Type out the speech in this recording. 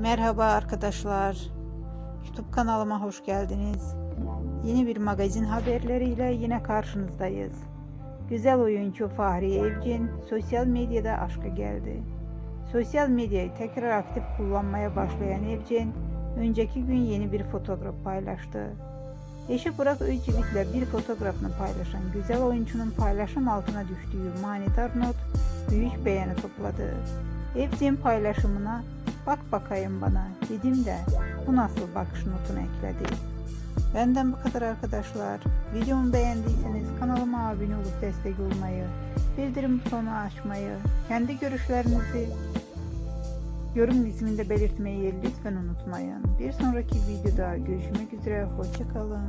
Merhaba arkadaşlar. YouTube kanalıma hoş geldiniz. Yeni bir magazin haberleriyle yine karşınızdayız. Güzel oyuncu Fahri Evcin sosyal medyada aşkı geldi. Sosyal medyayı tekrar aktif kullanmaya başlayan Evcin, önceki gün yeni bir fotoğraf paylaştı. Eşi Burak Öçivit'le bir fotoğrafını paylaşan güzel oyuncunun paylaşım altına düştüğü manidar not büyük beğeni topladı. Evcin paylaşımına bak bakayım bana dedim de bu nasıl bakış notunu ekledi. Benden bu kadar arkadaşlar. Videomu beğendiyseniz kanalıma abone olup destek olmayı, bildirim butonu açmayı, kendi görüşlerinizi yorum kısmında belirtmeyi lütfen unutmayın. Bir sonraki videoda görüşmek üzere. Hoşçakalın.